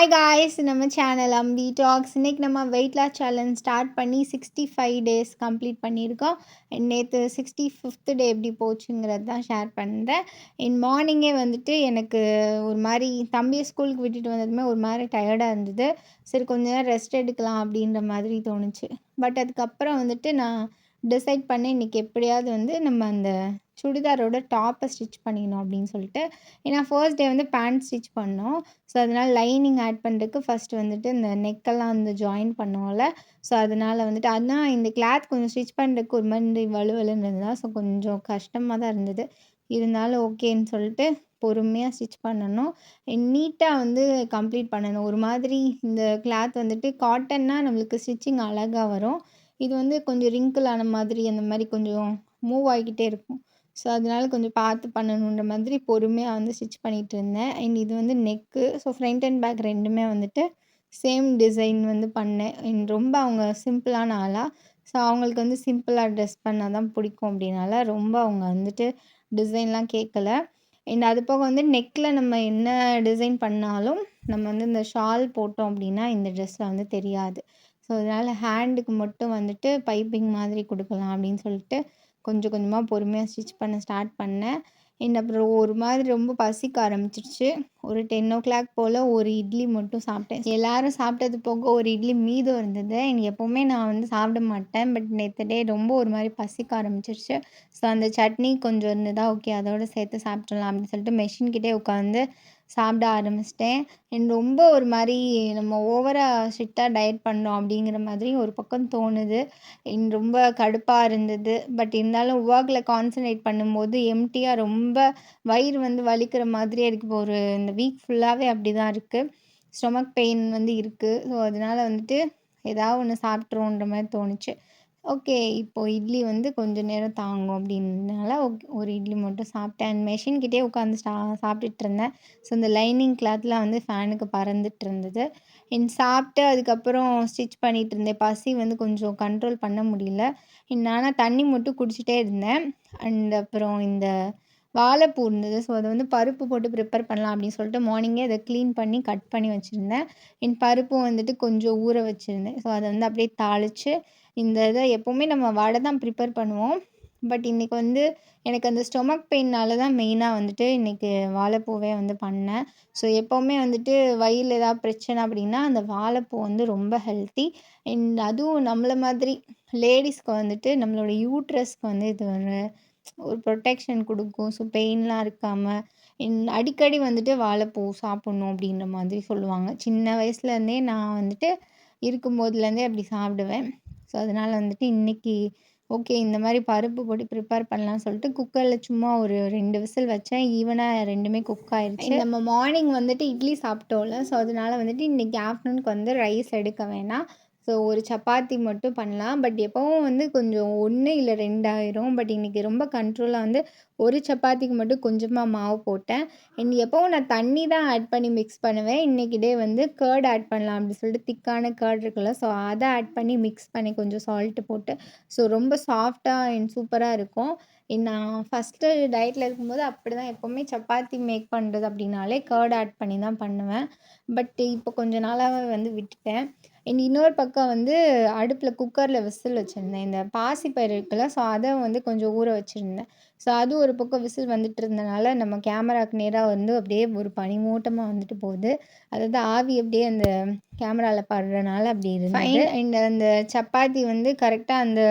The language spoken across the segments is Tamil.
ஹாய் காய்ஸ் நம்ம சேனல் அம்பி டாக்ஸ் இன்றைக்கி நம்ம வெயிட் லாஸ் சேலஞ்ச் ஸ்டார்ட் பண்ணி சிக்ஸ்டி ஃபைவ் டேஸ் கம்ப்ளீட் பண்ணியிருக்கோம். நேற்று சிக்ஸ்டி ஃபிஃப்த் டே எப்படி போச்சுங்கிறது தான் ஷேர் பண்ணுறேன் என் மார்னிங்கே வந்துட்டு எனக்கு ஒரு மாதிரி தம்பியை ஸ்கூலுக்கு விட்டுட்டு வந்ததுமே ஒரு மாதிரி டயர்டாக இருந்தது. சரி கொஞ்ச நேரம் ரெஸ்ட் எடுக்கலாம் அப்படின்ற மாதிரி தோணுச்சு. பட் அதுக்கப்புறம் வந்துட்டு நான் டிசைட் பண்ணி இன்றைக்கி எப்படியாவது வந்து நம்ம அந்த சுடிதாரோட டாப்பை ஸ்டிச் பண்ணிக்கணும் அப்படின்னு சொல்லிட்டு. ஏன்னா ஃபர்ஸ்ட் டே வந்து பேண்ட் ஸ்டிச் பண்ணோம். ஸோ அதனால் லைனிங் ஆட் பண்ணுறதுக்கு ஃபஸ்ட்டு வந்துட்டு இந்த நெக்கெல்லாம் வந்து ஜாயின் பண்ணோம்ல. ஸோ அதனால் வந்துட்டு ஆனால் இந்த கிளாத் கொஞ்சம் ஸ்டிச் பண்ணுறதுக்கு ஒரு மாதிரி வலுவலுன்னு இருந்தால் ஸோ கொஞ்சம் கஷ்டமாக தான் இருந்தது. இருந்தாலும் ஓகேன்னு சொல்லிட்டு பொறுமையாக ஸ்டிச் பண்ணணும். நீட்டாக வந்து கம்ப்ளீட் பண்ணணும். ஒரு மாதிரி இந்த கிளாத் வந்துட்டு காட்டன்னா நம்மளுக்கு ஸ்டிச்சிங் அழகாக வரும். இது வந்து கொஞ்சம் ரிங்கிள் ஆன மாதிரி அந்த மாதிரி கொஞ்சம் மூவ் ஆகிக்கிட்டே இருக்கும். ஸோ அதனால கொஞ்சம் பார்த்து பண்ணணுன்ற மாதிரி பொறுமையாக வந்து ஸ்டிச் பண்ணிகிட்டு இருந்தேன். அண்ட் இது வந்து neck so front and back ரெண்டுமே வந்துட்டு சேம் டிசைன் வந்து பண்ணேன். அண்ட் ரொம்ப அவங்க சிம்பிளான ஆளாக ஸோ அவங்களுக்கு வந்து சிம்பிளாக ட்ரெஸ் பண்ணால் தான் பிடிக்கும் அப்படின்னால ரொம்ப அவங்க வந்துட்டு டிசைன்லாம் கேட்கல அண்ட் அது போக வந்து நெக்கில் நம்ம என்ன டிசைன் பண்ணாலும் நம்ம வந்து இந்த ஷால் போட்டோம் அப்படின்னா இந்த ட்ரெஸ்ஸில் வந்து தெரியாது. ஸோ அதனால் ஹேண்டுக்கு மட்டும் வந்துட்டு பைப்பிங் மாதிரி கொடுக்கலாம் அப்படின்னு சொல்லிட்டு கொஞ்சம் கொஞ்சமாக பொறுமையாக ஸ்டிச் பண்ண ஸ்டார்ட் பண்ணேன். என்ன அப்புறம் ஒரு மாதிரி ரொம்ப பசிக்க ஆரம்பிச்சிருச்சு. ஒரு டென் ஓ கிளாக் போல் ஒரு இட்லி மட்டும் சாப்பிட்டேன். எல்லாரும் சாப்பிட்டது போக ஒரு இட்லி மீதம் இருந்தது. எனக்கு எப்போவுமே நான் வந்து சாப்பிட மாட்டேன். பட் நேற்று டே ரொம்ப ஒரு மாதிரி பசிக்க ஆரம்பிச்சிருச்சு. ஸோ அந்த சட்னி கொஞ்சம் இருந்ததா ஓகே அதோடு சேர்த்து சாப்பிட்றலாம் அப்படின்னு சொல்லிட்டு மெஷின்கிட்டே உட்காந்து சாப்பிட ஆரம்பிச்சிட்டேன். அண்ட் ரொம்ப ஒரு மாதிரி நம்ம ஓவராக ஸ்ட்ரிக்டாக டயட் பண்ணோம் அப்படிங்கிற மாதிரி ஒரு பக்கம் தோணுது. என் ரொம்ப கடுப்பாக இருந்தது. பட் இருந்தாலும் ஒர்க்கில் கான்சன்ட்ரேட் பண்ணும்போது எம்டியாக ரொம்ப வயிறு வந்து வலிக்கிற மாதிரியே இருக்குது இப்போ ஒரு இந்த வீக் ஃபுல்லாகவே அப்படி தான் இருக்குது ஸ்டொமக் பெயின் வந்து இருக்குது ஸோ அதனால் வந்துட்டு ஏதாவது ஒன்று சாப்பிட்ருவோன்ற மாதிரி தோணுச்சு. ஓகே. இப்போது இட்லி வந்து கொஞ்சம் நேரம் தாங்கும் அப்படின்றனால ஓகே ஒரு இட்லி மட்டும் சாப்பிட்டேன். அண்ட் மெஷின்கிட்டே உட்காந்து சா சாப்பிட்டுட்டு இருந்தேன். ஸோ இந்த லைனிங் கிளாத்லாம் வந்து ஃபேனுக்கு பறந்துட்டு இருந்தது. என் சாப்பிட்டு அதுக்கப்புறம் ஸ்டிச் பண்ணிகிட்டு இருந்தேன். பசி வந்து கொஞ்சம் கண்ட்ரோல் பண்ண முடியல. நானாக தண்ணி மட்டும் குடிச்சிட்டே இருந்தேன். அண்ட் அப்புறம் இந்த வாழைப்பூ இருந்தது. ஸோ அதை வந்து பருப்பு போட்டு ப்ரிப்பேர் பண்ணலாம் அப்படின்னு சொல்லிட்டு மார்னிங்கே அதை க்ளீன் பண்ணி கட் பண்ணி வச்சுருந்தேன். என் பருப்பும் வந்துட்டு கொஞ்சம் ஊற வச்சுருந்தேன். ஸோ அதை வந்து அப்படியே தாளித்து இந்த இதை எப்போவுமே நம்ம வடை தான் ப்ரிப்பேர் பண்ணுவோம். பட் இன்றைக்கி வந்து எனக்கு அந்த ஸ்டொமக் பெயின்னால தான் மெயினாக வந்துட்டு இன்றைக்கி வாழைப்பூவே வந்து பண்ணேன். ஸோ எப்போவுமே வந்துட்டு வயிறில் ஏதாவது பிரச்சனை அப்படின்னா அந்த வாழைப்பூ வந்து ரொம்ப ஹெல்த்தி அண்ட் அதுவும் நம்மளை மாதிரி லேடிஸ்க்கு வந்துட்டு நம்மளோட யூட்ரஸ்க்கு வந்து இது ஒரு ஒரு ப்ரொட்டெக்ஷன் கொடுக்கும். ஸோ பெயின்லாம் இருக்காமல் அடிக்கடி வந்துட்டு வாழைப்பூ சாப்பிட்ணும் அப்படின்ற மாதிரி சொல்லுவாங்க. சின்ன வயசுலேருந்தே நான் வந்துட்டு இருக்கும்போதுலேருந்தே அப்படி சாப்பிடுவேன். ஸோ அதனால் வந்துட்டு இன்றைக்கி ஓகே இந்த மாதிரி பருப்பு போட்டு ப்ரிப்பேர் பண்ணலாம்னு சொல்லிட்டு குக்கரில் சும்மா ஒரு ரெண்டு விசில் வச்சேன். ஈவனாக ரெண்டுமே குக் ஆயிடுச்சு நம்ம மார்னிங் வந்துட்டு இட்லி சாப்பிட்டோம்ல. ஸோ அதனால் வந்துட்டு இன்றைக்கி ஆஃப்டர்நூனுக்கு வந்து ரைஸ் எடுக்க வேணாம். ஸோ ஒரு சப்பாத்தி மட்டும் பண்ணலாம். பட் எப்போவும் வந்து கொஞ்சம் ஒன்று இல்லை ரெண்டாயிரும் பட் இன்றைக்கி ரொம்ப கண்ட்ரோலாக வந்து ஒரு சப்பாத்திக்கு மட்டும் கொஞ்சமாக மாவு போட்டேன். அண்ட் எப்போவும் நான் தண்ணி தான் ஆட் பண்ணி மிக்ஸ் பண்ணுவேன். இன்றைக்கி டே வந்து கேர்ட் ஆட் பண்ணலாம் அப்படின்னு சொல்லிட்டு திக்கான கேர்ட் இருக்குல்ல ஸோ அதை ஆட் பண்ணி மிக்ஸ் பண்ணி கொஞ்சம் சால்ட்டு போட்டு ஸோ ரொம்ப சாஃப்டாக அண்ட் சூப்பராக இருக்கும். நான் ஃபஸ்ட்டு டயட்டில் இருக்கும்போது அப்படி தான் எப்போவுமே சப்பாத்தி மேக் பண்ணுறது அப்படின்னாலே கேர்ட் ஆட் பண்ணி தான் பண்ணுவேன். பட் இப்போ கொஞ்ச நாளாகவே வந்து விட்டுட்டேன். அண்ட் இன்னொரு பக்கம் வந்து அடுப்பில் குக்கரில் விசில் வச்சுருந்தேன். இந்த பாசிப்பயிறு இருக்குல்ல ஸோ அதை வந்து கொஞ்சம் ஊற வச்சுருந்தேன். ஸோ அது ஒரு பக்கம் விசில் வந்துட்டு இருந்தனால நம்ம கேமராவுக்கு நேராக வந்து அப்படியே ஒரு பனிமூட்டமாக வந்துட்டு போகுது. அதாவது ஆவி அப்படியே அந்த கேமராவில் படுறனால அப்படி இருந்தது. அண்ட் அந்த சப்பாத்தி வந்து கரெக்டாக அந்த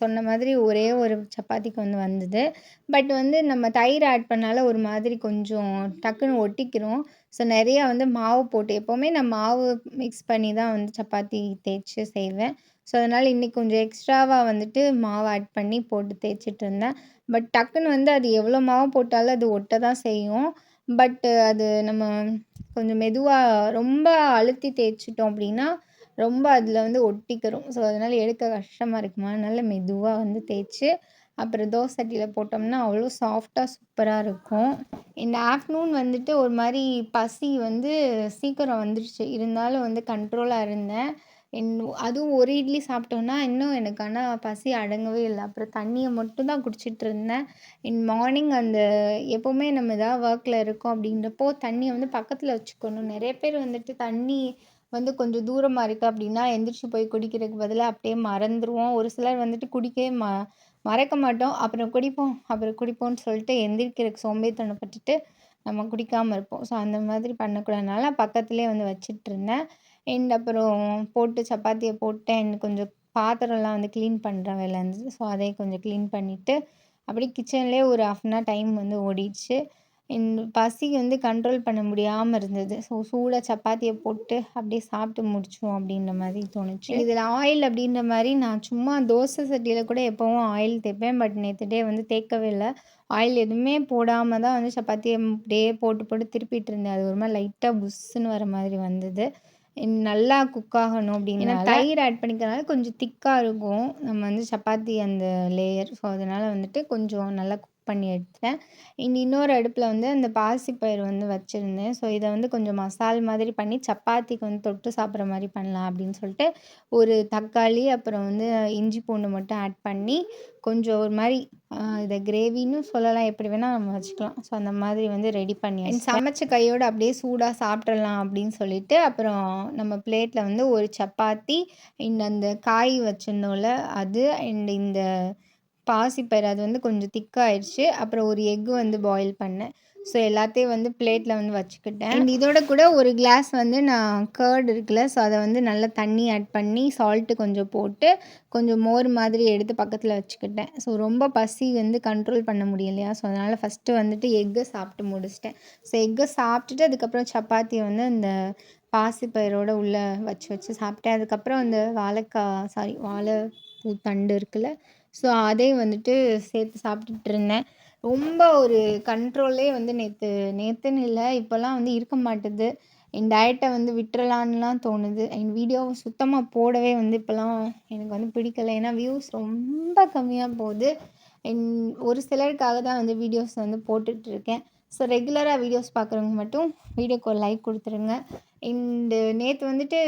சொன்ன மாதிரி ஒரே ஒரு சப்பாத்திக்கு வந்து வந்தது. பட் வந்து நம்ம தயிர் ஆட் பண்ணால ஒரு மாதிரி கொஞ்சம் டக்குன்னு ஒட்டிக்கிறோம். ஸோ நிறையா வந்து மாவு போட்டு எப்போவுமே நான் மாவு மிக்ஸ் பண்ணி தான் வந்து சப்பாத்தி தேய்ச்சி செய்வேன். ஸோ அதனால் இன்றைக்கி கொஞ்சம் எக்ஸ்ட்ராவாக வந்துட்டு மாவு ஆட் பண்ணி போட்டு தேய்ச்சிட்டு இருந்தேன். பட் டக்குன்னு வந்து அது எவ்வளோ மாவு போட்டாலும் அது ஒட்ட தான் செய்யும். பட்டு அது நம்ம கொஞ்சம் மெதுவாக ரொம்ப அழுத்தி தேய்ச்சிட்டோம் அப்படின்னா ரொம்ப அதில் வந்து ஒட்டிக்கிறோம் ஸோ அதனால் எடுக்க கஷ்டமாக இருக்குமா? அதனால் மெதுவாக வந்து தேய்ச்சி அப்புறம் தோசை சட்டியில் போட்டோம்னா அவ்வளோ சாஃப்டாக சூப்பராக இருக்கும். இந்த ஆஃப்டர்நூன் வந்துட்டு ஒரு மாதிரி பசி வந்து சீக்கிரம் வந்துடுச்சு இருந்தாலும் வந்து கண்ட்ரோலாக இருந்தேன். என் அதுவும் ஒரு இட்லி சாப்பிட்டோன்னா இன்னும் எனக்கு ஆனால் பசி அடங்கவே இல்லை. அப்புறம் தண்ணியை மட்டும் தான் குடிச்சிட்டு இருந்தேன். இன் மார்னிங் அந்த எப்போவுமே நம்ம எதாவது ஒர்க்கில் இருக்கோம் அப்படின்றப்போ தண்ணியை வந்து பக்கத்தில் வச்சுக்கணும். நிறைய பேர் வந்துட்டு தண்ணி வந்து கொஞ்சம் தூரமாக இருக்குது அப்படின்னா எந்திரிச்சு போய் குடிக்கிறதுக்கு பதிலாக அப்படியே மறந்துடுவோம் ஒரு சிலர் வந்துட்டு குடிக்கவே ம மறக்க மாட்டோம். அப்புறம் குடிப்போம். அப்புறம் குடிப்போம்னு சொல்லிட்டு எந்திரிக்கிறதுக்கு சோம்பேறித்தனப்பட்டுட்டு நம்ம குடிக்காமல் இருப்போம். ஸோ அந்த மாதிரி பண்ணக்கூடாதுனால பக்கத்துலேயே வந்து வச்சிட்ருந்தேன் அண்ட் அப்புறம் போட்டு சப்பாத்தியை போட்டு அண்ட் கொஞ்சம் பாத்திரம்லாம் வந்து க்ளீன் பண்ணுற வேலை இருந்துச்சு ஸோ அதையும் கொஞ்சம் க்ளீன் பண்ணிவிட்டு அப்படியே கிச்சன்லேயே ஒரு ஹாஃப் அன் ஹவர் டைம் வந்து ஓடிடுச்சு. என் பசி வந்து கண்ட்ரோல் பண்ண முடியாமல் இருந்தது. ஸோ சூடாக சப்பாத்தியை போட்டு அப்படியே சாப்பிட்டு முடிச்சோம் அப்படின்ற மாதிரி தோணுச்சு. இதில் ஆயில் அப்படின்ற மாதிரி நான் சும்மா தோசை சட்டியில் கூட எப்போவும் ஆயில் தேய்ப்பேன். பட் நேற்று டே வந்து தேய்க்கவே இல்லை. ஆயில் எதுவுமே போடாமல் தான் வந்து சப்பாத்தியை அப்படியே போட்டு போட்டு திருப்பிட்டு இருந்தேன். அது ஒரு மாதிரி லைட்டாக புஷ்ஷுன்னு வர மாதிரி வந்தது. நல்லா குக் ஆகணும் அப்படிங்கிற தயிர் ஆட் பண்ணிக்கிறனால கொஞ்சம் திக்காக இருக்கும். நம்ம வந்து சப்பாத்தி அந்த லேயர் ஸோ அதனால் வந்துட்டு கொஞ்சம் நல்லா குக் பண்ணி எடுத்தேன் இனி இன்னொரு அடுப்பில் வந்து அந்த பாசிப்பயிறு வந்து வச்சுருந்தேன். ஸோ இதை வந்து கொஞ்சம் மசால் மாதிரி பண்ணி சப்பாத்திக்கு வந்து தொட்டு சாப்பிட்ற மாதிரி பண்ணலாம் அப்படின்னு சொல்லிட்டு ஒரு தக்காளி அப்புறம் வந்து இஞ்சி பூண்டு மட்டும் ஆட் பண்ணி கொஞ்சம் ஒரு மாதிரி இதை கிரேவின்னு சொல்லலாம். எப்படி வேணால் நம்ம வச்சுக்கலாம். ஸோ அந்த மாதிரி வந்து ரெடி பண்ணி சமைச்ச கையோடு அப்படியே சூடாக சாப்பிட்றலாம் அப்படின்னு சொல்லிட்டு அப்புறம் நம்ம பிளேட்டில் வந்து ஒரு சப்பாத்தி இந்த அந்த காய் வச்சுருந்தோம்ல அது அண்ட் இந்த பாசிப்பயிறு அது வந்து கொஞ்சம் திக்காயிடுச்சு அப்புறம் ஒரு எக்கு வந்து பாயில் பண்ணேன். ஸோ எல்லாத்தையும் வந்து பிளேட்டில் வந்து வச்சுக்கிட்டேன். அண்ட் இதோட கூட ஒரு கிளாஸ் வந்து நான் கேர்டு இருக்குல்ல ஸோ அதை வந்து நல்லா தண்ணி ஆட் பண்ணி சால்ட்டு கொஞ்சம் போட்டு கொஞ்சம் மோர் மாதிரி எடுத்து பக்கத்தில் வச்சுக்கிட்டேன். ஸோ ரொம்ப பசி வந்து கண்ட்ரோல் பண்ண முடியலையா? ஸோ அதனால் ஃபஸ்ட்டு வந்துட்டு எக்கை சாப்பிட்டு முடிச்சிட்டேன். ஸோ எக்கை சாப்பிட்டுட்டு அதுக்கப்புறம் சப்பாத்தி வந்து அந்த பாசிப்பயிரோட உள்ளே வச்சு வச்சு சாப்பிட்டேன். அதுக்கப்புறம் அந்த வாழைக்காய் சாரி வாழை பூ தண்டு இருக்குல்ல ஸோ அதையும் வந்துட்டு சேர்த்து சாப்பிட்டுட்டு இருந்தேன். ரொம்ப ஒரு கண்ட்ரோல்லே வந்து நேற்று நேற்றுன்னு இல்லை இப்போல்லாம் வந்து இருக்க மாட்டுது. என் டயட்டை வந்து விட்டுறலான்லாம் தோணுது. என் வீடியோ சுத்தமாக போடவே வந்து இப்போல்லாம் எனக்கு வந்து பிடிக்கல. ஏன்னா வியூஸ் ரொம்ப கம்மியாக போகுது. என் ஒரு சிலருக்காக தான் வந்து வீடியோஸ் வந்து போட்டுட்ருக்கேன் ஸோ ரெகுலராக வீடியோஸ் பார்க்குறவங்க மட்டும் வீடியோக்கு ஒரு லைக் கொடுத்துருங்க. இந்த நேற்று வந்துட்டு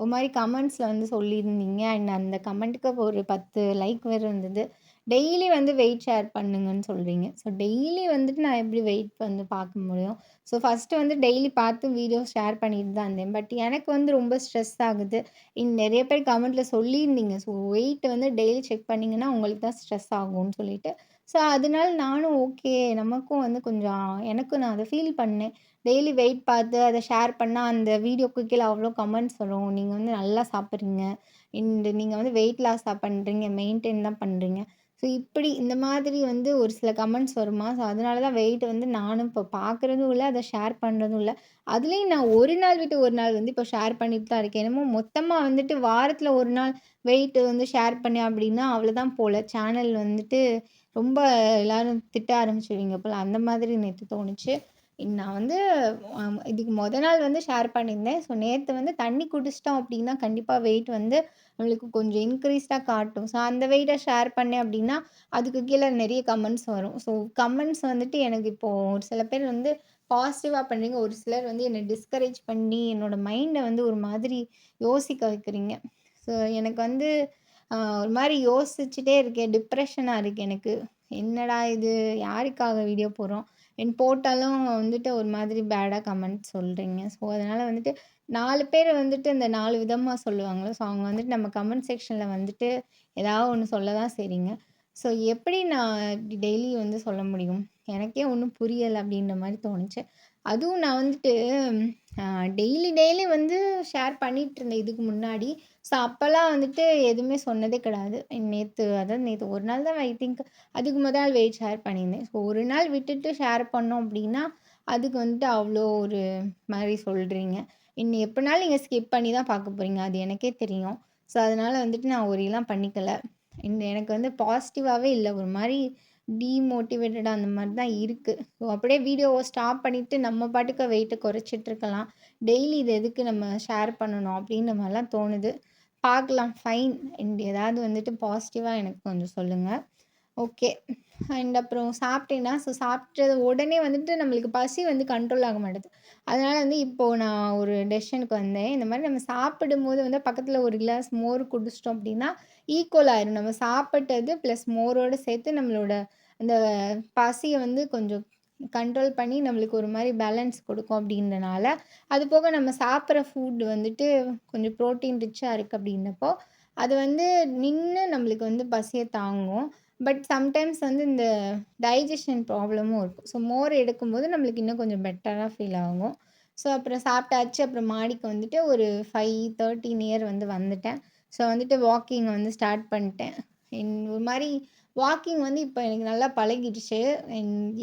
ஒரு மாதிரி கமெண்ட்ஸில் வந்து சொல்லியிருந்தீங்க. அண்ட் அந்த கமெண்ட்டுக்கு ஒரு பத்து லைக் வேறு இருந்தது. டெய்லி வந்து வெயிட் ஷேர் பண்ணுங்கன்னு சொல்கிறீங்க ஸோ டெய்லி வந்துட்டு நான் எப்படி வெயிட் வந்து பார்க்க முடியும்? ஸோ ஃபஸ்ட்டு வந்து டெய்லி பார்த்து வீடியோ ஷேர் பண்ணிட்டு தான் இருந்தேன். பட் எனக்கு வந்து ரொம்ப ஸ்ட்ரெஸ் ஆகுது. இன் நிறைய பேர் கமெண்ட்டில் சொல்லியிருந்தீங்க. ஸோ வெயிட் வந்து டெய்லி செக் பண்ணிங்கன்னா உங்களுக்கு தான் ஸ்ட்ரெஸ் ஆகும்னு சொல்லிட்டு ஸோ அதனால நானும் ஓகே நமக்கும் வந்து கொஞ்சம் எனக்கும் நான் அதை ஃபீல் பண்ணேன். டெய்லி வெயிட் பார்த்து அதை ஷேர் பண்ணால் அந்த வீடியோக்கு கீழே அவ்வளோ கமெண்ட்ஸ் வரும். நீங்கள் வந்து நல்லா சாப்பிட்றீங்க. இந்த நீங்கள் வந்து வெயிட் லாஸ் பண்ணுறீங்க மெயின்டைன் தான் பண்ணுறீங்க ஸோ இப்படி இந்த மாதிரி வந்து ஒரு சில கமெண்ட்ஸ் வருமா? ஸோ அதனால தான் வெயிட் வந்து நானும் இப்போ பார்க்குறதும் இல்லை அதை ஷேர் பண்ணுறதும் இல்லை. அதுலேயும் நான் ஒரு நாள் விட்டு ஒரு நாள் வந்து இப்போ ஷேர் பண்ணிட்டு தான் இருக்கேன். என்னமோ மொத்தமாக வந்துட்டு வாரத்தில் ஒரு நாள் வெயிட் வந்து ஷேர் பண்ணேன் அப்படின்னா அவ்வளோதான் போல். சேனல் வந்துட்டு ரொம்ப எல்லோரும் திட்ட ஆரம்பிச்சிடுவீங்க போல் அந்த மாதிரி நேற்று தோணுச்சு. நான் வந்து இதுக்கு மொதல் நாள் வந்து ஷேர் பண்ணியிருந்தேன். ஸோ நேற்று வந்து தண்ணி குடிச்சிட்டோம் அப்படின்னா கண்டிப்பாக வெயிட் வந்து நம்மளுக்கு கொஞ்சம் இன்க்ரீஸ்டாக காட்டும். ஸோ அந்த வெயிட்டை ஷேர் பண்ணேன் அப்படின்னா அதுக்கு கீழே நிறைய கமெண்ட்ஸ் வரும். ஸோ கமெண்ட்ஸ் வந்துட்டு எனக்கு இப்போது ஒரு சில பேர் வந்து பாசிட்டிவாக பண்ணுறீங்க ஒரு சிலர் வந்து என்னை டிஸ்கரேஜ் பண்ணி என்னோடய மைண்டை வந்து ஒரு மாதிரி யோசிக்க வைக்கிறீங்க. ஸோ எனக்கு வந்து ஒரு மாதிரி யோசிச்சுட்டே இருக்கேன். டிப்ரெஷனாக இருக்குது எனக்கு. என்னடா இது? யாருக்காக வீடியோ போடுறோம்? என் போட்டாலும் வந்துட்டு ஒரு மாதிரி பேடாக கமெண்ட் சொல்கிறீங்க ஸோ அதனால் வந்துட்டு நாலு பேர் வந்துட்டு இந்த நாலு விதமாக சொல்லுவாங்களோ ஸோ அவங்க வந்துட்டு நம்ம கமெண்ட் செக்ஷனில் வந்துட்டு ஏதாவது ஒன்று சொல்ல தான் செய்கிறீங்க ஸோ எப்படி நான் டெய்லி வந்து சொல்ல முடியும்? எனக்கே ஒன்றும் புரியலை அப்படின்ற மாதிரி தோணுச்சு. அதுவும் நான் வந்துட்டு டெய்லி டெய்லி வந்து ஷேர் பண்ணிகிட்டு இருந்தேன். இதுக்கு முன்னாடி ஸோ அப்போல்லாம் வந்துட்டு எதுவுமே சொன்னதே கிடையாது. நேற்று அதாவது நேற்று ஒரு நாள் தான் ஐ திங்க் அதுக்கு முதல் நாள் வெயிட் ஷேர் பண்ணியிருந்தேன். ஸோ ஒரு நாள் விட்டுட்டு ஷேர் பண்ணோம் அப்படின்னா அதுக்கு வந்துட்டு அவ்வளோ ஒரு மாதிரி சொல்கிறீங்க இன்னும் எப்போனாலும் நீங்கள் ஸ்கிப் பண்ணி தான் பார்க்க போகிறீங்க அது எனக்கே தெரியும். ஸோ அதனால் வந்துட்டு நான் ஒரேலாம் பண்ணிக்கல. இந்த எனக்கு வந்து பாசிட்டிவாகவே இல்லை. ஒரு மாதிரி டீமோட்டிவேட்டடாக அந்த மாதிரி தான் இருக்குது ஸோ அப்படியே வீடியோவை ஸ்டாப் பண்ணிவிட்டு நம்ம பாட்டுக்கு வெயிட்டை குறைச்சிட்ருக்கலாம் டெய்லி இது எதுக்கு நம்ம ஷேர் பண்ணணும் அப்படின்ற மாதிரிலாம் தோணுது. பார்க்கலாம். ஃபைன் அண்ட் ஏதாவது வந்துட்டு பாசிட்டிவாக எனக்கு கொஞ்சம் சொல்லுங்கள் ஓகே அண்ட் அப்புறம் சாப்பிட்டேன்னா ஸோ சாப்பிட்டது உடனே வந்துட்டு நம்மளுக்கு பசி வந்து கண்ட்ரோல் ஆக மாட்டேது. அதனால் வந்து இப்போது நான் ஒரு டெசிஷனுக்கு வந்தேன். இந்த மாதிரி நம்ம சாப்பிடும்போது வந்து பக்கத்தில் ஒரு கிளாஸ் மோர் குடிச்சிட்டோம் அப்படின்னா ஈக்குவல் ஆயிரும். நம்ம சாப்பிட்டது ப்ளஸ் மோரோடு சேர்த்து நம்மளோட அந்த பசியை வந்து கொஞ்சம் கண்ட்ரோல் பண்ணி நம்மளுக்கு ஒரு மாதிரி பேலன்ஸ் கொடுக்கும் அப்படின்றனால அது போக நம்ம சாப்பிட்ற ஃபுட் வந்துட்டு கொஞ்சம் ப்ரோட்டீன் ரிச்சாக இருக்குது அப்படின்னப்போ அது வந்து நின்று நம்மளுக்கு வந்து பசியை தாங்கும். பட் சம்டைம்ஸ் வந்து இந்த டைஜஷன் ப்ராப்ளமும் இருக்கும். ஸோ மோர் எடுக்கும்போது நம்மளுக்கு இன்னும் கொஞ்சம் பெட்டராக ஃபீல் ஆகும். ஸோ அப்புறம் சாப்பிட்டாச்சு. அப்புறம் மாடிக்கு வந்துட்டு ஒரு ஃபைவ் தேர்ட்டின் இயர் வந்து வந்துட்டேன். ஸோ வந்துட்டு வாக்கிங் வந்து ஸ்டார்ட் பண்ணிட்டேன். என் ஒரு மாதிரி வாக்கிங் வந்து இப்போ எனக்கு நல்லா பழகிடுச்சு.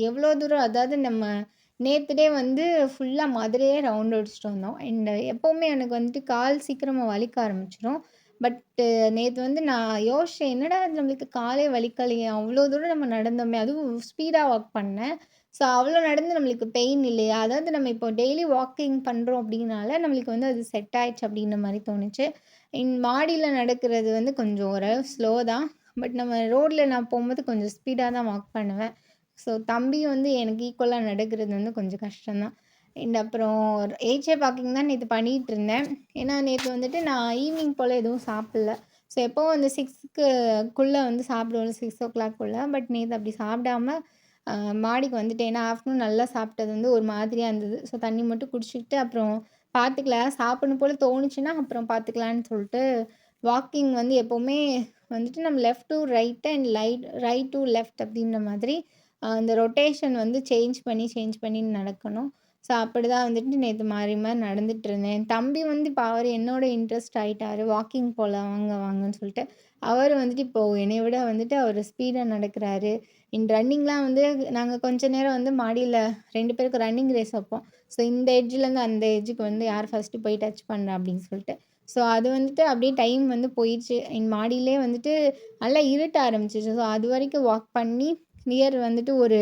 எவ்வளோ தூரம் அதாவது நம்ம நேற்று டே வந்து ஃபுல்லாக மதுரையே ரவுண்ட் அடிச்சுட்டு வந்தோம். அண்ட் எப்போவுமே எனக்கு வந்துட்டு கால் சீக்கிரமாக வலிக்க ஆரம்பிச்சிடும் பட்டு நேற்று வந்து நான் யோசிச்சேன், என்னடா நம்மளுக்கு காலே வலிக்கலையே! அவ்வளோ தூரம் நம்ம நடந்தோமே! அதுவும் ஸ்பீடாக வாக் பண்ணேன். ஸோ அவ்வளோ நடந்து நம்மளுக்கு பெயின் இல்லையா? அதாவது நம்ம இப்போ டெய்லி வாக்கிங் பண்ணுறோம் அப்படின்னால நம்மளுக்கு வந்து அது செட் ஆயிடுச்சு அப்படின்ற மாதிரி தோணுச்சு. என் மாடியில் நடக்கிறது வந்து கொஞ்சம் ஓரளவு ஸ்லோ தான். பட் நம்ம ரோட்டில் நான் போகும்போது கொஞ்சம் ஸ்பீடாக தான் வாக் பண்ணுவேன். ஸோ தம்பி வந்து எனக்கு ஈக்குவலாக நடக்கிறது வந்து கொஞ்சம் கஷ்டம் தான். அண்ட் அப்புறம் ஏஜே வாக்கிங் தான் நேற்று பண்ணிகிட்டு இருந்தேன் ஏன்னா நேற்று வந்துட்டு நான் ஈவினிங் போல் எதுவும் சாப்பிடல. ஸோ எப்போவும் அந்த 6க்குக்குள்ள வந்து சாப்பிடுவோம்ல 6:00க்குள்ள பட் நேற்று அப்படி சாப்பிடாம மாடிக்கு வந்துட்டேன். ஏன்னா ஆஃப்டர்நூன் நல்லா சாப்பிட்டது வந்து ஒரு மாதிரியாக இருந்தது. ஸோ தண்ணி மட்டும் குடிச்சிக்கிட்டு அப்புறம் பார்த்துக்கலாம். சாப்பிடணும் போல் தோணுச்சுன்னா அப்புறம் பார்த்துக்கலான்னு சொல்லிட்டு வாக்கிங் வந்து எப்போவுமே வந்துட்டு நம்ம left to right and light right to left அப்படின்ற மாதிரி அந்த ரொட்டேஷன் வந்து சேஞ்ச் பண்ணி, சேஞ்ச் பண்ணி நடக்கணும். ஸோ அப்படி தான் வந்துட்டு நேற்று மாறி மாறி நடந்துட்டுருந்தேன். என் தம்பி வந்து இப்போ அவர் என்னோட இன்ட்ரெஸ்ட் ஆகிட்டார் வாக்கிங் போலாம் வாங்க வாங்கன்னு சொல்லிட்டு. அவர் வந்துட்டு இப்போது என்னை விட வந்துட்டு அவர் ஸ்பீடாக நடக்கிறாரு. இன் ரன்னிங்லாம் வந்து நாங்கள் கொஞ்ச நேரம் வந்து மாடியில் ரெண்டு பேருக்கும் ரன்னிங் ரேஸ் வைப்போம். ஸோ இந்த எட்ஜ்லேருந்து அந்த எட்ஜுக்கு வந்து யார் ஃபர்ஸ்ட்டு போய் டச் பண்ணுறா அப்படின்னு சொல்லிட்டு. ஸோ அது வந்துட்டு அப்படியே டைம் வந்து போயிடுச்சு என் மாடியிலேயே வந்துட்டு நல்லா இருட்ட ஆரம்பிச்சிச்சு ஸோ அது வரைக்கும் வாக் பண்ணி நியர் வந்துட்டு ஒரு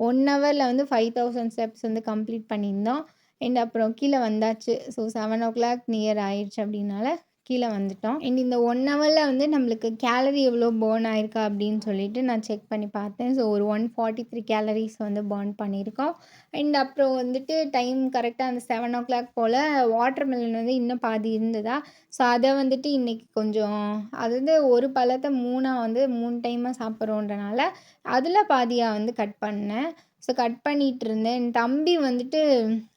ஒன் ஹவரில் வந்து 5000 ஸ்டெப்ஸ் வந்து கம்ப்ளீட் பண்ணியிருந்தோம். அண்ட் அப்புறம் கீழே வந்தாச்சு. ஸோ 7:00 நியர் ஆயிடுச்சு அப்படின்னால கீழே வந்துட்டோம். அண்ட் இந்த ஒன் ஹவரில் வந்து நம்மளுக்கு கேலரி எவ்வளோ பேர்ன் ஆயிருக்கா அப்படின்னு சொல்லிட்டு நான் செக் பண்ணி பார்த்தேன். ஸோ ஒரு ஒன் ஃபார்ட்டி த்ரீ கேலரிஸ் வந்து பேர்ன் பண்ணியிருக்கோம். அண்ட் அப்புறம் வந்துட்டு டைம் கரெக்டாக அந்த செவன் ஓ கிளாக் போல் வாட்டர் மெலன் வந்து இன்னும் பாதி இருந்ததா, ஸோ அதை வந்துட்டு இன்றைக்கி கொஞ்சம் அது வந்து ஒரு பழத்தை மூணாக வந்து மூணு டைமாக சாப்பிட்றோன்றனால, அதில் பாதியாக வந்து கட் பண்ணேன். ஸோ கட் பண்ணிட்டுருந்தேன். என் தம்பி வந்துட்டு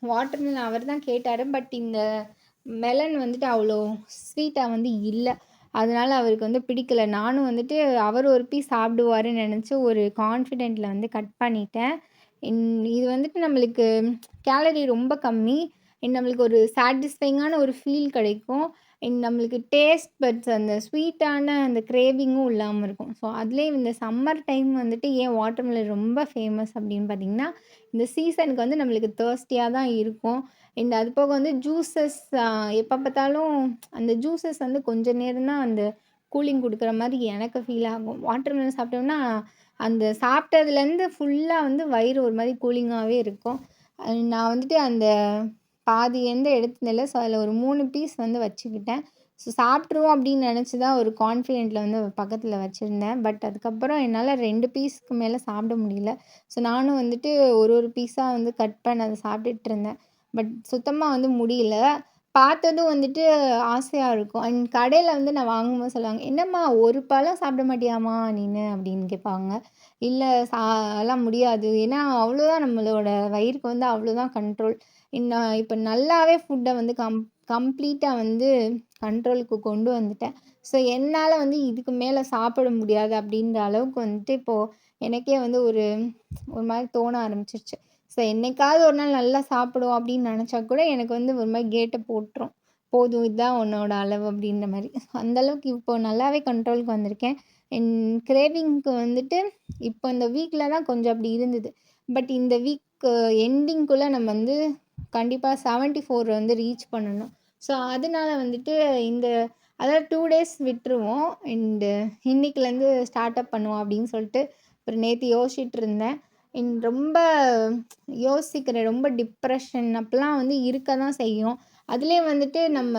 வாட்டர் மெலன் அவர் தான் கேட்டாரு. பட் இந்த மெலன் வந்துட்டு அவ்வளோ ஸ்வீட்டாக வந்து இல்லை அதனால அவருக்கு வந்து பிடிக்கல. நானும் வந்துட்டு அவர் ஒரு பீஸ் சாப்பிடுவாருன்னு நினச்சி ஒரு கான்ஃபிடென்ட்டில் வந்து கட் பண்ணிட்டேன். இது வந்துட்டு நம்மளுக்கு கேலரி ரொம்ப கம்மி. அண்ட் நம்மளுக்கு ஒரு சாட்டிஸ்ஃபைங்கான ஒரு ஃபீல் கிடைக்கும். நம்மளுக்கு டேஸ்ட் பட்ஸ் அந்த ஸ்வீட்டான அந்த கிரேவிங்கும் இல்லாமல் இருக்கும். ஸோ அதுலேயே இந்த சம்மர் டைம் வந்துட்டு ஏன் வாட்டர் மெலன் ரொம்ப ஃபேமஸ் அப்படின்னு பார்த்தீங்கன்னா, இந்த சீசனுக்கு வந்து நம்மளுக்கு தேர்ஸ்டியாக தான் இருக்கும். அண்ட் அது போக வந்து ஜூஸஸ் எப்போ பார்த்தாலும் அந்த ஜூஸஸ் வந்து கொஞ்ச நேரம் தான் அந்த கூலிங் கொடுக்குற மாதிரி எனக்கு ஃபீல் ஆகும். வாட்டர் மெலன் சாப்பிட்டோம்னா, அந்த சாப்பிட்டதுலேருந்து ஃபுல்லாக வந்து வயிறு ஒரு மாதிரி கூலிங்காகவே இருக்கும். நான் வந்துட்டு அந்த பாதி எந்த எடுத்தேன்ல, ஸோ அதில் ஒரு மூணு பீஸ் வந்து வச்சுக்கிட்டேன். ஸோ சாப்பிட்ருவோம் அப்படின்னு நினச்சி தான் ஒரு கான்ஃபிடென்ட்டில் வந்து பக்கத்தில் வச்சிருந்தேன். பட் அதுக்கப்புறம் என்னால் ரெண்டு பீஸ்க்கு மேலே சாப்பிட முடியல. ஸோ நானும் வந்துட்டு ஒரு ஒரு பீஸாக வந்து கட் பண்ண அதை சாப்பிட்டுட்டு இருந்தேன். பட் சுத்தமாக வந்து முடியல. பார்த்ததும் வந்துட்டு ஆசையாக இருக்கும். அண்ட் கடையில் வந்து நான் வாங்கும்போது சொல்லுவாங்க, "என்னம்மா ஒரு பழம் சாப்பிட மாட்டியாம்மா நீனு?" அப்படின்னு கேட்பாங்க. இல்லை சா எல்லாம் முடியாது. ஏன்னா அவ்வளோதான் நம்மளோட வயிறுக்கு வந்து அவ்வளோதான் கண்ட்ரோல். இன்னும் இப்போ நல்லாவே ஃபுட்டை வந்து கம் கம்ப்ளீட்டாக வந்து கண்ட்ரோலுக்கு கொண்டு வந்துட்டேன். ஸோ என்னால் வந்து இதுக்கு மேலே சாப்பிட முடியாது அப்படின்ற அளவுக்கு வந்துட்டு இப்போது எனக்கே வந்து ஒரு ஒரு மாதிரி தோண ஆரம்பிச்சிருச்சு ஸோ என்னைக்காவது ஒரு நாள் நல்லா சாப்பிடுவோம் அப்படின்னு நினச்சா கூட எனக்கு வந்து ஒரு மாதிரி கேட்டை போட்டுரும். போதும் இதுதான் உன்னோட அளவு அப்படின்ற மாதிரி அந்தளவுக்கு இப்போ நல்லாவே கண்ட்ரோலுக்கு வந்திருக்கேன். என் கிரேவிங்க்கு வந்துட்டு இப்போ இந்த வீக்கில் தான் கொஞ்சம் அப்படி இருந்தது. பட் இந்த வீக் எண்டிங்குள்ளே நம்ம வந்து கண்டிப்பாக செவன்ட்டி ஃபோர் வந்து ரீச் பண்ணணும். ஸோ அதனால வந்துட்டு இந்த அதாவது டூ டேஸ் விட்டுருவோம். அண்டு இன்னைக்குலேருந்து ஸ்டார்ட் அப் பண்ணுவோம் அப்படின்னு சொல்லிட்டு அப்புறம் நேற்று யோசிச்சுட்டு இருந்தேன். இன் ரொம்ப யோசிக்கிற ரொம்ப டிப்ரெஷன் அப்போலாம் வந்து இருக்க தான் செய்யும். அதிலே வந்துட்டு நம்ம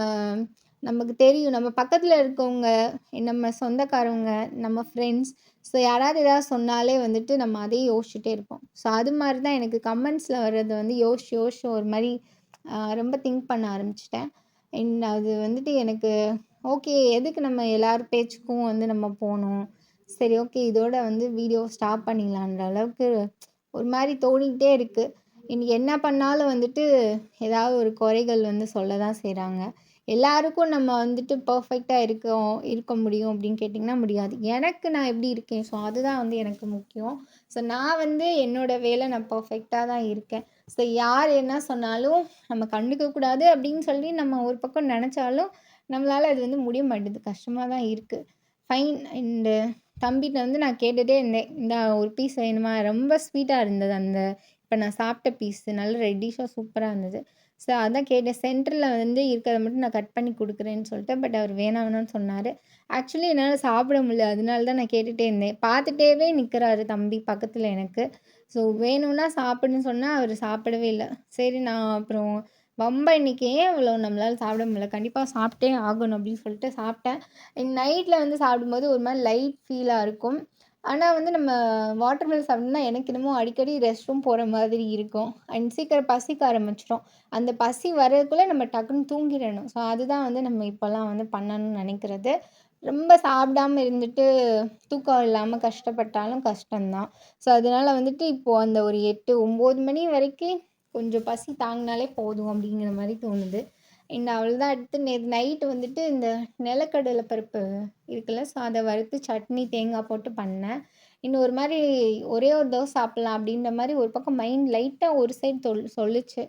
நமக்கு தெரியும். நம்ம பக்கத்தில் இருக்கவங்க, நம்ம சொந்தக்காரவங்க, நம்ம ஃப்ரெண்ட்ஸ் ஸோ யாராவது ஏதாவது சொன்னாலே வந்துட்டு நம்ம அதே யோசிச்சுட்டே இருப்போம். ஸோ அது மாதிரி தான் எனக்கு கமெண்ட்ஸில் வர்றது வந்து யோசிச்சு யோசிச்சு ஒரு மாதிரி ரொம்ப திங்க் பண்ண ஆரம்பிச்சிட்டேன் அண்ட் அது வந்துட்டு எனக்கு ஓகே எதுக்கு நம்ம எல்லார் பேச்சுக்கும் வந்து நம்ம போகணும் சரி ஓகே. இதோட வந்து வீடியோ ஸ்டாப் பண்ணிடலான்ற அளவுக்கு ஒரு மாதிரி தோணிக்கிட்டே இருக்குது இனி என்ன பண்ணாலும் வந்துட்டு ஏதாவது ஒரு குறைகள் வந்து சொல்ல தான் செய்கிறாங்க எல்லாருக்கும் நம்ம வந்துட்டு பர்ஃபெக்டாக இருக்கோம் இருக்க முடியும் அப்படின்னு கேட்டிங்கன்னா முடியாது. எனக்கு நான் எப்படி இருக்கேன்? ஸோ அதுதான் வந்து எனக்கு முக்கியம். ஸோ நான் வந்து என்னோடய வேலை நான் பர்ஃபெக்டாக தான் இருக்கேன். ஸோ யார் என்ன சொன்னாலும் நம்ம கண்டுக்கக்கூடாது அப்படின்னு சொல்லி நம்ம ஒரு பக்கம் நினச்சாலும் நம்மளால் அது வந்து முடிய மாட்டேது கஷ்டமாக தான் இருக்குது ஃபைன் அண்டு தம்பிகிட்ட வந்து நான் கேட்டுகிட்டே இருந்தேன் இந்த ஒரு பீஸ் வேணுமா? ரொம்ப ஸ்வீட்டாக இருந்தது அந்த இப்போ நான் சாப்பிட்ட பீஸு நல்ல ரெட்டிஷாக சூப்பராக இருந்தது. ஸோ அதான் கேட்டேன் சென்டரில் வந்து இருக்கிறத மட்டும் நான் கட் பண்ணி கொடுக்குறேன்னு சொல்லிட்டு பட் அவர் வேணாம் வேணாம்னு சொன்னார். ஆக்சுவலி என்னால் சாப்பிட முடியல. அதனால தான் நான் கேட்டுகிட்டே இருந்தேன். பார்த்துட்டேவே நிற்கிறாரு தம்பி பக்கத்தில் எனக்கு. ஸோ வேணும்னா சாப்பிடுன்னு சொன்னால் அவர் சாப்பிடவே இல்லை. சரி நான் அப்புறம் வம்ப இன்றைக்கி ஏன் இவ்வளோ நம்மளால் சாப்பிட முடியல? கண்டிப்பாக சாப்பிட்டே ஆகணும் அப்படின்னு சொல்லிட்டு சாப்பிட்டேன். நைட்டில் வந்து சாப்பிடும்போது ஒரு மாதிரி லைட் ஃபீலாக இருக்கும். ஆனால் வந்து நம்ம வாட்டர் மெலன் சாப்பிட்டோம்னா எனக்கு என்னமோ அடிக்கடி ரெஸ்ட் ரூம் போகிற மாதிரி இருக்கும். அண்ட் சீக்கிரம் பசிக்க ஆரம்பிச்சிடும் அந்த பசி வர்றதுக்குள்ளே நம்ம டக்குன்னு தூங்கிடணும். ஸோ அதுதான் வந்து நம்ம இப்போல்லாம் வந்து பண்ணணும்னு நினைக்கிறது. ரொம்ப சாப்பிடாம இருந்துட்டு தூக்கம் இல்லாமல் கஷ்டப்பட்டாலும் கஷ்டம்தான். ஸோ அதனால் வந்துட்டு இப்போது அந்த ஒரு எட்டு ஒம்பது மணி வரைக்கும் கொஞ்சம் பசி தாங்கினாலே போதும் அப்படிங்கிற மாதிரி தோணுது. அண்ட் அவ்வளோதான் அடுத்து நேற்று நைட்டு வந்துட்டு இந்த நிலக்கடலை பருப்பு இருக்குல்ல ஸோ அதை வறுத்து சட்னி தேங்காய் போட்டு பண்ணேன். இன்னும் ஒரு மாதிரி ஒரே ஒரு தோசை சாப்பிட்லாம் அப்படின்ற மாதிரி ஒரு பக்கம் மைண்ட் லைட்டாக ஒரு சைடு தொல் சொல்லுச்சு.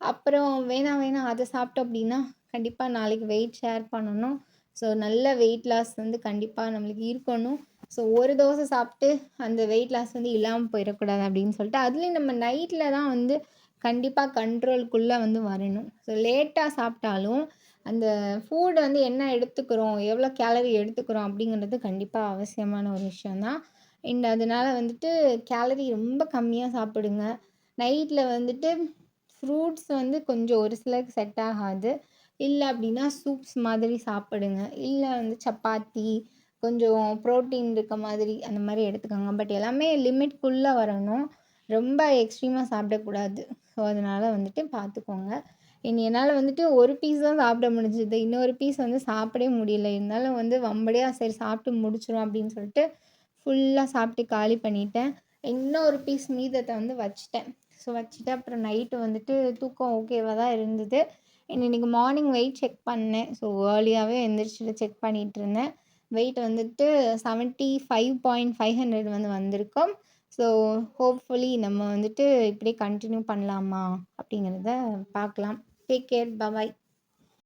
அப்புறம் வேணாம் வேணாம் அதை சாப்பிட்டோம் அப்படின்னா கண்டிப்பாக நாளைக்கு வெயிட் ஷேர் பண்ணணும். ஸோ நல்ல வெயிட் லாஸ் வந்து கண்டிப்பாக நம்மளுக்கு இருக்கணும். ஸோ ஒரு தோசை சாப்பிட்டு அந்த வெயிட் லாஸ் வந்து இல்லாமல் போயிடக்கூடாது அப்படின்னு சொல்லிட்டு அதுலேயும் நம்ம நைட்டில் தான் வந்து கண்டிப்பாக கண்ட்ரோலுக்குள்ளே வந்து வரணும். ஸோ லேட்டாக சாப்பிட்டாலும் அந்த ஃபுட் வந்து என்ன எடுத்துக்கிறோம் எவ்வளோ கேலரி எடுத்துக்கிறோம் அப்படிங்கிறது கண்டிப்பாக அவசியமான ஒரு விஷயந்தான் அண்ட் அதனால் வந்துட்டு கேலரி ரொம்ப கம்மியாக சாப்பிடுங்க. நைட்டில் வந்துட்டு ஃப்ரூட்ஸ் வந்து கொஞ்சம் ஒரு சிலருக்கு செட் ஆகாது. இல்லை அப்படின்னா சூப்ஸ் மாதிரி சாப்பிடுங்க. இல்லை வந்து சப்பாத்தி கொஞ்சம் ப்ரோட்டீன் இருக்க மாதிரி அந்த மாதிரி எடுத்துக்கோங்க. பட் எல்லாமே லிமிட்குள்ளே வரணும். ரொம்ப எக்ஸ்ட்ரீமாக சாப்பிடக்கூடாது. ஸோ அதனால் வந்துட்டு பார்த்துக்கோங்க இனி என்னால் வந்துட்டு ஒரு பீஸ் தான் சாப்பிட முடிஞ்சுது. இன்னொரு பீஸ் வந்து சாப்பிடவே முடியல. இருந்தாலும் வந்து வம்படியாக சரி சாப்பிட்டு முடிச்சிடும் அப்படின்னு சொல்லிட்டு ஃபுல்லாக சாப்பிட்டு காலி பண்ணிட்டேன். இன்னொரு பீஸ் மீதத்தை வந்து வச்சுட்டேன். ஸோ வச்சுட்டு அப்புறம் நைட்டு வந்துட்டு தூக்கம் ஓகேவாக தான் இருந்தது. இன்னைக்கு மார்னிங் வெயிட் செக் பண்ணேன். ஸோ ஏர்லியாகவே எழுந்திரிச்சிட்டு செக் பண்ணிகிட்டு இருந்தேன். வெயிட் வந்துட்டு seventy five point five hundred வந்து வந்திருக்கோம். ஸோ ஹோப்ஃபுல்லி நம்ம வந்துட்டு இப்படியே கண்டினியூ பண்ணலாமா அப்படிங்கிறத பார்க்கலாம். Take care bye bye